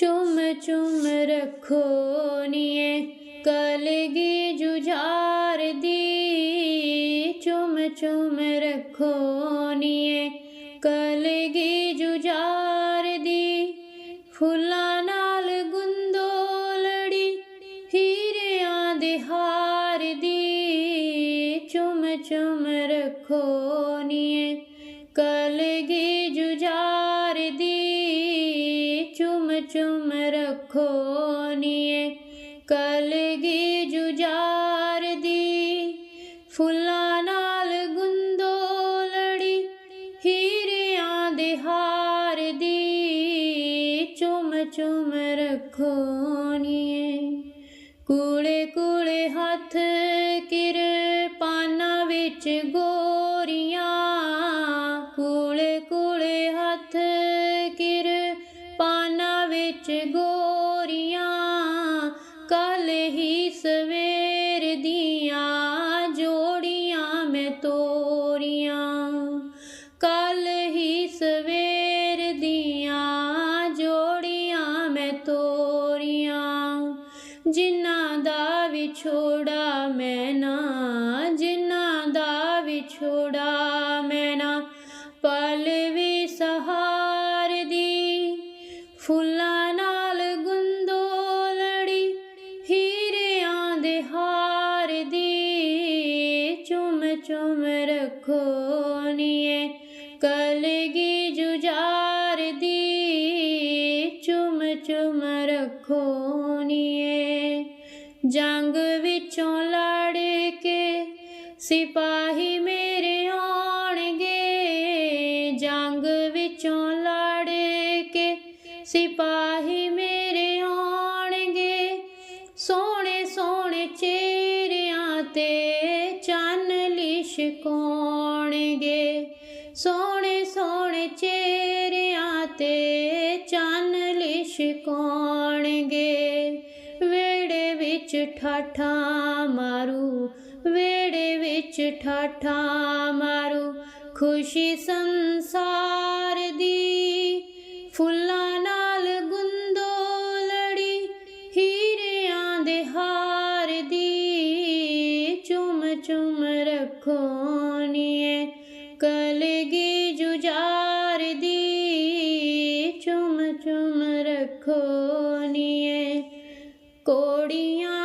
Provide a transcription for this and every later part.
ਚੁੰਮ ਚੁੰਮ ਰੱਖੋ ਨੀਏ ਕਲਗੀ ਜੁਝਾਰ ਦੀ। ਚੁੰਮ ਚੁੰਮ ਰੱਖੋ ਚੁੰਮ ਚੁੰਮ ਰੱਖੋ ਨੀਏ ਵਿੱਚ ਗੋਰੀਆਂ, ਕੱਲ ਹੀ ਸਵੇਰ ਦੀਆਂ ਜੋੜੀਆਂ ਮੈਂ ਤੋਰੀਆਂ। ਕੱਲ ਹੀ ਸਵੇਰ ਦੀਆਂ ਜੋੜੀਆਂ ਮੈਂ ਤੋਰੀਆਂ। ਜਿਨ੍ਹਾਂ ਦਾ ਵਿਛੋੜਾ ਮੈਂ ਨਾ ਚੁਮ ਚੁੰਮ ਰੱਖੋ ਨੀਏ। ਕਲਗੀ ਜੁਝਾਰ ਦੀ ਚੁਮ ਚੁਮ ਰੱਖੋ ਨੀਏ। ਜੰਗ ਵਿੱਚੋਂ ਲੜ ਕੇ ਸਿਪਾਹੀ ਮੇਰੇ ਆਉਣਗੇ। ਜੰਗ ਵਿੱਚੋਂ ਲੜ ਕੇ ਸਿਪਾਹੀ ਲਿਸ਼ਕਾਉਣਗੇ ਸੋਹਣੇ ਸੋਹਣੇ ਚਿਹਰਿਆਂ ਤੇ ਚੰਨ ਲਿਸ਼ਕਾਉਣਗੇ ਵੇੜੇ ਵਿੱਚ ਠਾਠਾ ਮਾਰੂ ਵੇੜੇ ਵਿੱਚ ਠਾਠਾ ਮਾਰੂ, ਖੁਸ਼ੀ ਸੰਸਾਰ ਰੱਖੋ ਨੀਏ ਕੋੜੀਆਂ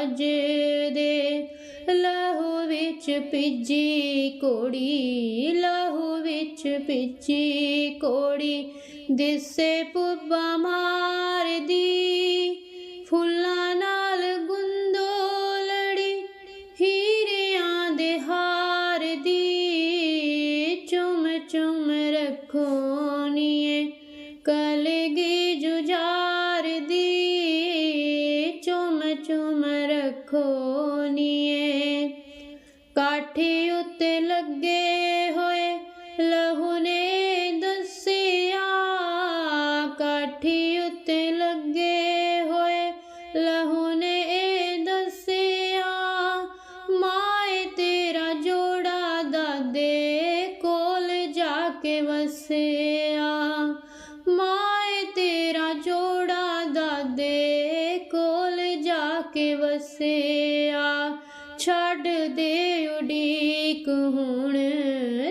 ਵੱਲ ਭੱਜਦੇ ਲਹੂ ਵਿੱਚ ਭਿੱਜੀ ਕੋੜੀ ਲਹੂ ਵਿੱਚ ਭਿੱਜੀ ਕੋੜੀ ਦਿਸੇ ਪੁੱਬਾ ਮਾਰਦੀ ਫੁੱਲਾਂ ਵਸਿਆ ਮਾਏ ਤੇਰਾ ਜੋੜਾ ਦਾਦੇ ਕੋਲ ਜਾ ਕੇ ਵਸਿਆ। ਛੱਡ ਦੇ ਉਡੀਕ ਹੁਣ,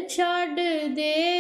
ਛੱਡ ਦੇ